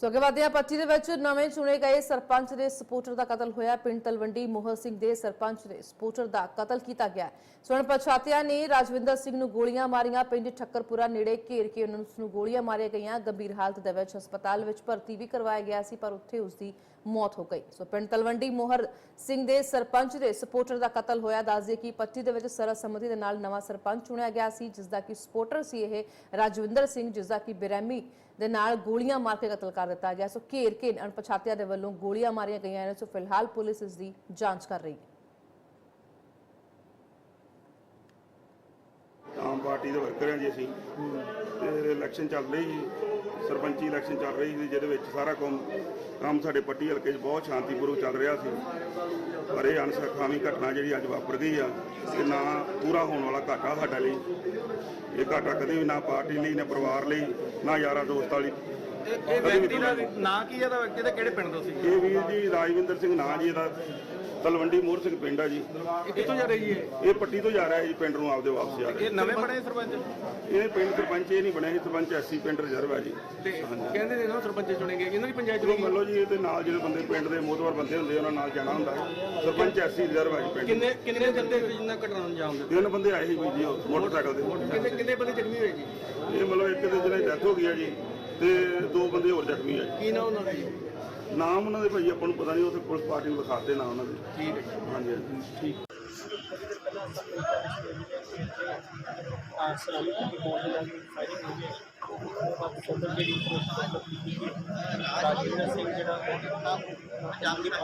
ਸੋ ਅੱਗੇ ਵਧਦੇ ਹਾਂ ਪੱਟੀ ਦੇ ਵਿੱਚ। ਨਵੇਂ ਚੁਣੇ ਗਏ ਸਰਪੰਚ ਦੇ ਸਪੋਰਟਰ ਦਾ ਕਤਲ ਹੋਇਆ। ਪਿੰਡ ਤਲਵੰਡੀ ਮੋਹਰ ਸਿੰਘ ਦੇ ਸਰਪੰਚ ਦੇ ਸਪੋਰਟਰ ਦਾ ਕਤਲ ਕੀਤਾ ਗਿਆ। ਸੁਣ ਪਛਾਤਿਆਂ ਨੇ ਰਾਜਵਿੰਦਰ ਸਿੰਘ ਨੂੰ ਗੋਲੀਆਂ ਮਾਰੀਆਂ। ਪਿੰਡ ਠੱਕਰਪੁਰਾ ਨੇੜੇ ਘੇਰ ਕੇ ਉਹਨਾਂ ਨੂੰ ਗੋਲੀਆਂ ਮਾਰੀਆਂ ਗਈਆਂ। ਗੰਭੀਰ ਹਾਲਤ ਦੇ ਵਿੱਚ ਹਸਪਤਾਲ ਵਿੱਚ ਭਰਤੀ ਵੀ ਕਰਵਾਇਆ ਗਿਆ ਸੀ, ਪਰ ਉੱਥੇ ਉਸ ਦੀ ਮੌਤ ਹੋ ਗਈ। ਸੋ ਪਿੰਡ ਤਲਵੰਡੀ ਮੋਹਰ ਸਿੰਘ ਦੇ ਸਰਪੰਚ ਦੇ ਸਪੋਰਟਰ ਦਾ ਕਤਲ ਹੋਇਆ। ਦੱਸਦੇ ਕਿ ਪੱਟੀ ਦੇ ਵਿੱਚ ਸਰਬਸੰਮਤੀ ਦੇ ਨਾਲ ਨਵਾਂ ਸਰਪੰਚ ਚੁਣਿਆ ਗਿਆ ਸੀ, ਜਿਸ ਦਾ ਕਿ ਸਪੋਰਟਰ ਸੀ ਇਹ ਰਾਜਵਿੰਦਰ ਸਿੰਘ, ਜਿਸ ਦਾ ਕਿ ਬੇਰਹਿਮੀ ਦੇ ਨਾਲ ਗੋਲੀਆਂ ਮਾਰ ਕੇ ਕਤਲ ਕਰ ਦਿੱਤਾ ਗਿਆ। ਸੋ ਘੇਰ ਕੇ ਅਣਪਛਾਤਿਆਂ ਦੇ ਵੱਲੋਂ ਗੋਲੀਆਂ ਮਾਰੀਆਂ ਗਈਆਂ ਨੇ। ਸੋ ਫਿਲਹਾਲ ਪੁਲਿਸ ਇਸ ਦੀ ਜਾਂਚ ਕਰ ਰਹੀ ਹੈ। ਆਮ ਪਾਰਟੀ ਦੇ ਵਰਕਰ ਹਾਂ ਜੀ ਅਸੀਂ। ਤੇ ਇਲੈਕਸ਼ਨ ਚੱਲ ਰਹੀ ਸੀ ਸਰਪੰਚੀ ਇਲੈਕਸ਼ਨ ਚੱਲ ਰਹੀ ਸੀ, ਜਿਹਦੇ ਵਿੱਚ ਸਾਰਾ ਕੰਮ ਕੰਮ ਸਾਡੇ ਪੱਟੀ ਹਲਕੇ 'ਚ ਬਹੁਤ ਸ਼ਾਂਤੀਪੂਰਵਕ ਚੱਲ ਰਿਹਾ ਸੀ। ਪਰ ਇਹ ਅਣਸਖਾਵੀ ਘਟਨਾ ਜਿਹੜੀ ਅੱਜ ਵਾਪਰ ਗਈ ਆ ਤੇ ਨਾ ਪੂਰਾ ਹੋਣ ਵਾਲਾ ਘਾਟਾ ਸਾਡੇ ਲਈ। ਇਹ ਘਾਟਾ ਕਦੇ ਵੀ ਨਾ ਪਾਰਟੀ ਲਈ, ਨਾ ਪਰਿਵਾਰ ਲਈ, ਨਾ ਯਾਰਾਂ ਦੋਸਤਾਂ ਲਈ। ਇਹ ਇਹ ਵਿਅਕਤੀ ਦਾ ਨਾਂ ਕੀ ਹੈ? ਇਹਦਾ ਵਿਅਕਤੀ ਦਾ ਕਿਹੜੇ ਪਿੰਡ ਤੋਂ ਸੀ? ਇਹ ਵੀਰ ਜੀ ਰਾਜਵਿੰਦਰ ਸਿੰਘ ਨਾਂ ਜੀ ਇਹਦਾ। ਤਲਵੰਡੀ ਮੋਹਰ ਸਿੰਘ ਪਿੰਡ ਆ ਜੀ। ਕਿੱਥੋਂ ਜਾ ਰਹੀ ਹੈ? ਇਹ ਪੱਟੀ ਤੋਂ ਜਾ ਰਿਹਾ ਜੀ ਪਿੰਡ ਨੂੰ ਆਪਦੇ ਵਾਪਸ ਜਾ ਰਿਹਾ। ਇਹ ਨਵੇਂ ਬਣੇ ਸਰਪੰਚ? ਇਹ ਪਿੰਡ ਸਰਪੰਚ ਇਹ ਨਹੀਂ ਬਣਿਆ ਸੀ ਸਰਪੰਚ ਐਸੀ ਪਿੰਡ ਰਿਜ਼ਰਵ ਹੈ ਜੀ। ਤੇ ਕਹਿੰਦੇ ਨੇ ਨਾ ਸਰਪੰਚ ਚੁਣੇ ਗਏ ਇਹਨਾਂ ਦੀ ਪੰਚਾਇਤ ਚੁਣੀ ਮੰਨ ਲਓ ਜੀ ਇਹਦੇ ਨਾਲ ਜਿਹੜੇ ਬੰਦੇ ਪਿੰਡ ਦੇ ਮੋਹਤਵਰ ਬੰਦੇ ਹੁੰਦੇ ਉਹਨਾਂ ਨਾਲ ਜਾਣਾ ਹੁੰਦਾ। ਸਰਪੰਚ ਐਸੀ ਰਿਜ਼ਰਵ ਹੈ ਜੀ ਪਿੰਡ। ਕਿੰਨੇ ਕਿੰਨੇ ਜੰਦੇ ਜਿੰਨਾ ਘਟਨਾ ਨੂੰ ਦਿੱਤਾ? ਤਿੰਨ ਬੰਦੇ ਆਏ ਸੀ ਜੀ ਮੋਟਰਸਾਈਕਲ ਦੇ। ਕਿੰਨੇ ਕਿੰਨੇ ਬੰਦੇ ਜ਼ਖਮੀ ਹੋਏ ਜੀ? ਇਹ ਮਤਲਬ ਇੱਕ ਦੇ ਜਿਹਨੇ ਡੈਥ ਹੋ ਗਈ ਹੈ ਜੀ ਤੇ ਦੋ ਬੰਦੇ ਹੋਰ ਜ਼ਖਮੀ ਆ ਜੀ। ਕੀ ਨਾ ਉਹਨਾਂ ਦਾ ਜੀ? ਨਾਮ ਉਹਨਾਂ ਦੇ ਭਾਈ ਆਪਾਂ ਨੂੰ ਪਤਾ ਨਹੀਂ ਉੱਥੇ ਪੁਲਿਸ ਪਾਰਟੀ ਨੂੰ ਲਿਖਾਤੇ ਨਾ ਉਹਨਾਂ ਦੇ। ਠੀਕ ਹੈ। ਜੀ। ਹਾਂਜੀ ਹਾਂਜੀ। ਠੀਕ। ਸਲਾਮੀ ਦੀ ਬੋਲ ਦਾ ਫਾਇਰਿੰਗ ਹੋਈ ਹੈ ਬਾਕੀ ਸਿੰਘ ਜਿਹੜਾ ਦੀ ਪਛਾਣ ਕੀਤਾ